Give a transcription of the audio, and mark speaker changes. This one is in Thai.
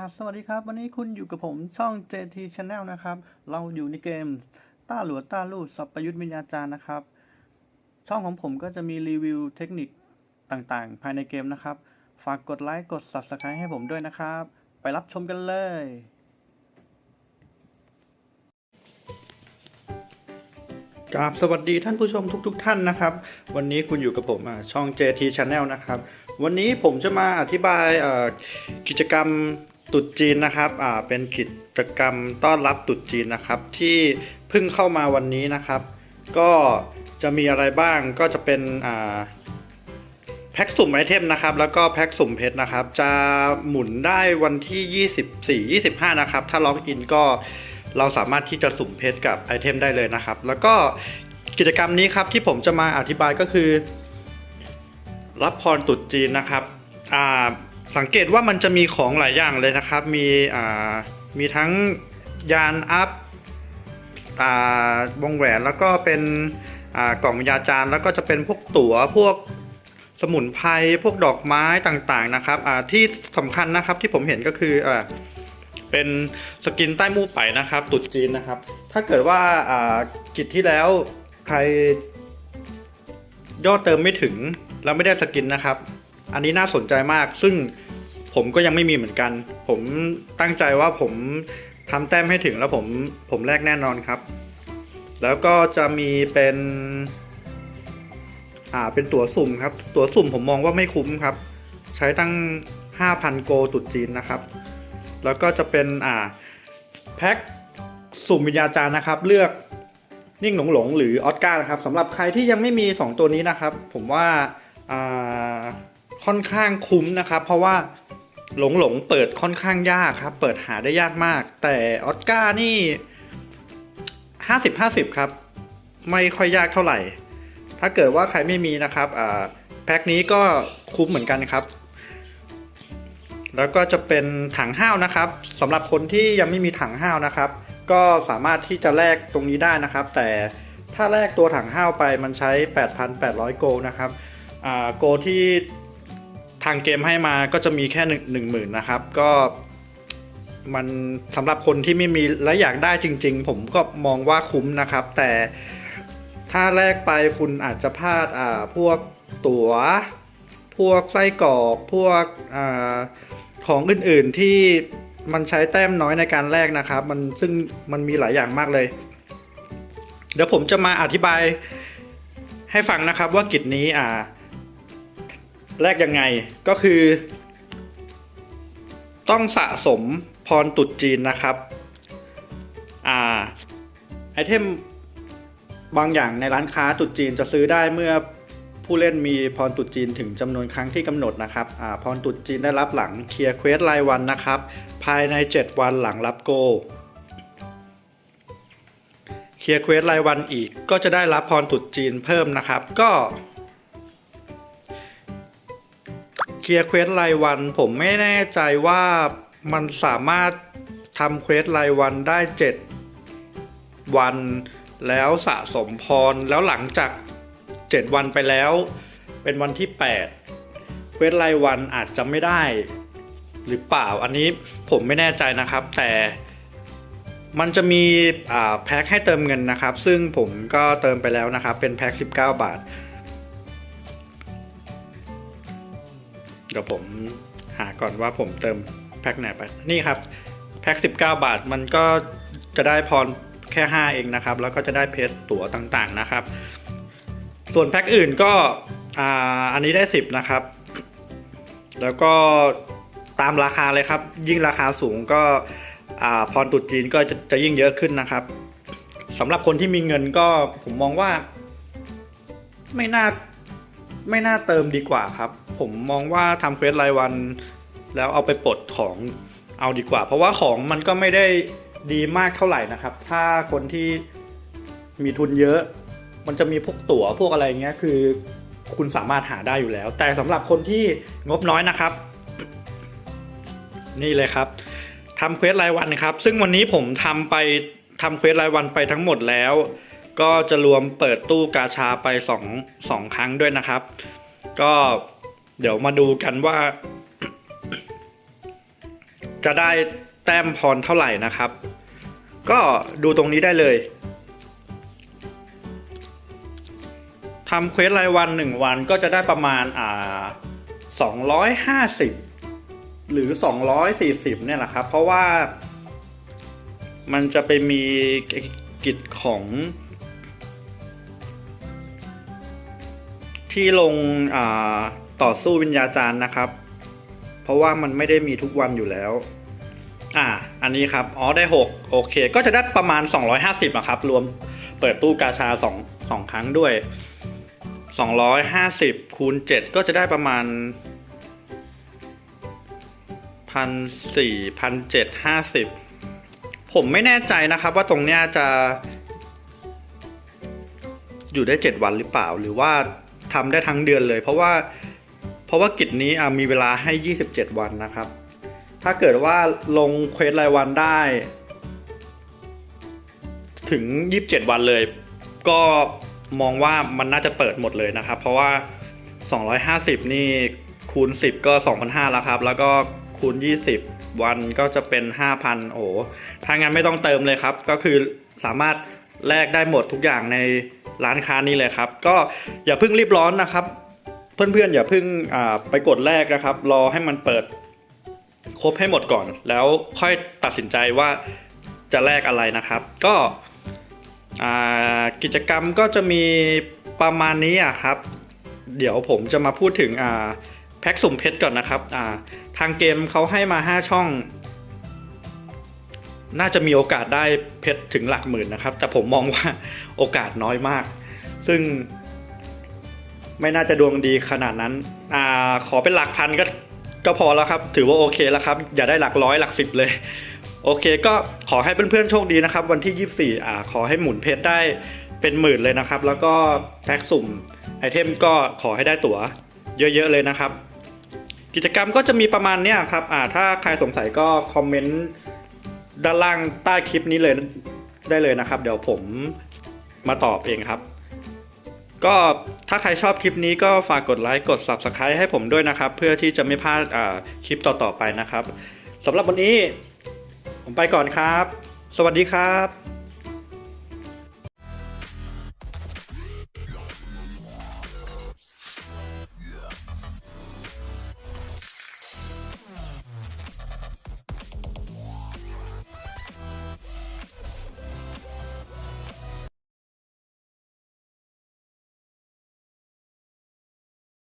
Speaker 1: ราบสวัสดีครับ วันนี้คุณอยู่กับผมช่อง JT Channel นะครับ เราอยู่ในเกมต้าหลัวต้าลู่สัพยุทธ์วิญญาจารย์นะครับ ช่องของผมก็จะมีรีวิวเทคนิคต่างๆ ภายในเกมนะครับ ฝากกดไลค์กด Subscribe ให้ผมด้วยนะครับ ไปรับชมกันเลย กราบสวัสดีท่านผู้ชมทุก ๆ ท่านนะครับ วันนี้คุณอยู่กับผมอ่าช่อง JT Channel นะครับวันนี้ผมจะมาอธิบายกิจกรรม ตรุษจีนนะครับอ่าเป็นกิจกรรมต้อนรับตรุษจีนนะครับ ที่เพิ่งเข้ามาวันนี้นะครับ ก็จะมีอะไรบ้างก็จะเป็นอ่าแพ็กสุ่มไอเทมนะครับ แล้วก็แพ็กสุ่มเพชรนะครับ จะหมุนได้วันที่ 24 25 นะครับ ถ้าล็อกอินก็เราสามารถที่จะสุ่มเพชรกับไอเทมได้เลยนะครับ แล้วก็กิจกรรมนี้ครับที่ผมจะมาอธิบายก็คือ รับพรตรุษจีนนะครับอ่า สังเกตว่ามันจะมีของหลายอย่างเลยนะครับ มีอ่ามีทั้งยานอัพอ่าวงแหวนแล้วก็เป็นอ่ากล่องยาจารย์แล้วก็จะเป็นพวกตั๋วพวกสมุนไพรพวกดอกไม้ต่างๆนะครับอ่าที่สำคัญนะครับที่ผมเห็นก็คืออ่าเป็นสกินใต้มู่ไปนะครับตรุษจีนนะครับ ถ้าเกิดว่าอ่ากิจที่แล้วใครยอดเติมไม่ถึงแล้วไม่ได้สกินนะครับ อันนี้น่าสนใจมาก ซึ่งผมก็ยังไม่มีเหมือนกัน ผมตั้งใจว่าผมทำแต้มให้ถึงแล้วผมผมแลกแน่นอนครับ แล้วก็จะมีเป็นอ่าเป็นตั๋วสุ่มครับ ตั๋วสุ่มผมมองว่าไม่คุ้มครับ ใช้ตั้ง 5,000 โกตุดจีนนะครับ แล้วก็จะเป็นอ่าแพ็คสุ่มวิญญาจารย์นะครับ เลือกนิ่งหลงหลงหรือออสการ์นะครับสำหรับใครที่ยังไม่มี 2 ตัวนี้นะครับ ผมว่าอ่า ค่อนข้างคุ้มนะครับ เพราะว่าหลงหลงเปิดค่อนข้างยากครับ เปิดหาได้ยากมาก แต่ออสการ์นี่50 50ครับ ไม่ค่อยยากเท่าไหร่ ถ้าเกิดว่าใครไม่มีนะครับแพ็คนี้ก็คุ้มเหมือนกันครับ แล้วก็จะเป็นถังห้าวนะครับสำหรับคนที่ยังไม่มีถังห้าวนะครับ ก็สามารถที่จะแลกตรงนี้ได้นะครับ แต่ถ้าแลกตัวถังห้าวไปมันใช้ 8,800 โกลนะครับโกที่ ทางเกมให้มาก็จะมีแค่1 1 0,000นะครับ ก็มันสำหรับคนที่ไม่มีและอยากได้จริง ๆ ผมก็มองว่าคุ้มนะครับ แต่ถ้าแลกไปคุณอาจจะพลาดอ่าพวกตัว๋ว พวกไส้กรอก พวกอ่าของอื่นๆที่มันใช้แต้มน้อยในการแลกนะครับ มันซึ่งมันมีหลายอย่างมากเลย เดี๋ยวผมจะมาอธิบายให้ฟังนะครับว่ากิจนี้อ่า แลกยังไงก็คือ ต้องสะสมพรตรุษจีนนะครับ อ่า ไอเทมบางอย่างในร้านค้าตรุษจีนจะซื้อได้เมื่อผู้เล่นมีพรตรุษจีนถึงจำนวนครั้งที่กำหนดนะครับอ่าพรตรุษจีนได้รับหลังเคลียร์เควสรายวันนะครับ ภายใน 7 วันหลังรับโกลเคลียร์เควสรายวันอีกก็จะได้รับพรตรุษจีนเพิ่มนะครับ ก็ ลียร์เควสรายวัน ผมไม่แน่ใจว่ามันสามารถทำเควสรายวันได้ 7 วัน แล้วสะสมพรแล้วหลังจาก 7 วันไปแล้ว เป็นวันที่ 8 เควสรายวันอาจจะไม่ได้ หรือเปล่าอันนี้ผมไม่แน่ใจนะครับ แต่มันจะมีแพ็คให้เติมเงินนะครับ ซึ่งผมก็เติมไปแล้วนะครับ เป็นแพ็ค19 บาท เดี๋ยวผมหาก่อนว่าผมเติมแพ็คไหนไป นี่ครับ แพ็ค 19 บาทมันก็จะได้พรแค่ 5 เองนะครับ แล้วก็จะได้เพชรตั๋วต่างๆนะครับ ส่วนแพ็คอื่นก็อ่าอันนี้ได้ 10 นะครับ แล้วก็ตามราคาเลยครับ ยิ่งราคาสูงก็อ่าพรตรุษจีนก็จะจะยิ่งเยอะขึ้นนะครับสำหรับคนที่มีเงินก็ผมมองว่า ไม่น่าไม่น่าเติมดีกว่าครับ ผมมองว่าทำเควสรายวัน แล้วเอาไปปลดของเอาดีกว่า เพราะว่าของมันก็ไม่ได้ดีมากเท่าไหร่นะครับ ถ้าคนที่มีทุนเยอะ มันจะมีพวกตั๋วพวกอะไรเงี้ยคือคุณสามารถหาได้อยู่แล้ว แต่สำหรับคนที่งบน้อยนะครับ นี่เลยครับทำเควสรายวันครับ ซึ่งวันนี้ผมทำไปทำเควสรายวันไปทั้งหมดแล้ว ก็จะรวมเปิดตู้กาชาไปสองสองครั้งด้วยนะครับ ก็ เดี๋ยวมาดูกันว่า จะได้แต้มพรเท่าไหร่นะครับ ก็ดูตรงนี้ได้เลยทำเควสรายวันหนึ่งวันก็จะได้ประมาณอ่าสองร้อยห้าสิบหรือสองร้อยสี่สิบเนี่ยแหละครับ เพราะว่ามันจะไปมีกิจของ ที่ลงอ่า ต่อสู้วิญญาจารย์นะครับ เพราะว่ามันไม่ได้มีทุกวันอยู่แล้ว อ่า อันนี้ครับ อ๋อได้ 6 โอเค ก็จะได้ประมาณ 250อะครับ รวมเปิดตู้กาชา2 2ครั้งด้วย 250คูณ7ก็จะได้ประมาณพันสี่พันเจ็ดห้าสิบผมไม่แน่ใจนะครับว่าตรงเนี้ยจะ อยู่ได้7วันหรือเปล่า หรือว่าทำได้ทั้งเดือนเลย เพราะว่า เพราะว่ากิจนี้มีเวลาให้ 27 วันนะครับ ถ้าเกิดว่าลงเควสรายวันได้ ถึง 27 วันเลย ก็มองว่ามันน่าจะเปิดหมดเลยนะครับ เพราะว่า 250 นี่คูณ 10 ก็ 2,500 แล้วครับ แล้วก็คูณ 20 วันก็จะเป็น 5,000 โอ้โหถ้างั้นไม่ต้องเติมเลยครับ ก็คือสามารถแลกได้หมดทุกอย่างในร้านค้านี้เลยครับ ก็อย่าเพิ่งรีบร้อนนะครับ เพื่อนๆอย่าเพิ่งไปกดแลกนะครับ รอให้มันเปิดครบให้หมดก่อน แล้วค่อยตัดสินใจว่าจะแลกอะไรนะครับ ก็กิจกรรมก็จะมีประมาณนี้อะครับ เดี๋ยวผมจะมาพูดถึงแพ็กสุ่มเพชรก่อนนะครับทางเกมเขาให้มา 5 ช่อง น่าจะมีโอกาสได้เพชรถึงหลักหมื่นนะครับ แต่ผมมองว่าโอกาสน้อยมาก ซึ่ง ไม่น่าจะดวงดีขนาดนั้น อ่า ขอเป็นหลักพันก็ก็พอแล้วครับ ถือว่าโอเคแล้วครับ อย่าได้หลักร้อยหลักสิบเลย โอเค ก็ขอให้เพื่อนๆโชคดีนะครับ วันที่ 24 อ่า ขอให้หมุนเพชรได้เป็นหมื่นเลยนะครับ แล้วก็แพ็กสุ่มไอเทมก็ขอให้ได้ตั๋วเยอะๆเลยนะครับ กิจกรรมก็จะมีประมาณเนี้ยครับ อ่า ถ้าใครสงสัยก็คอมเมนต์ด้านล่างใต้คลิปนี้เลยได้เลยนะครับ เดี๋ยวผมมาตอบเองครับ ก็ถ้าใครชอบคลิปนี้ก็ฝากกดไลค์กด Subscribe ให้ผมด้วยนะครับ เพื่อที่จะไม่พลาดคลิปต่อๆไปนะครับสำหรับวันนี้ ผมไปก่อนครับ สวัสดีครับ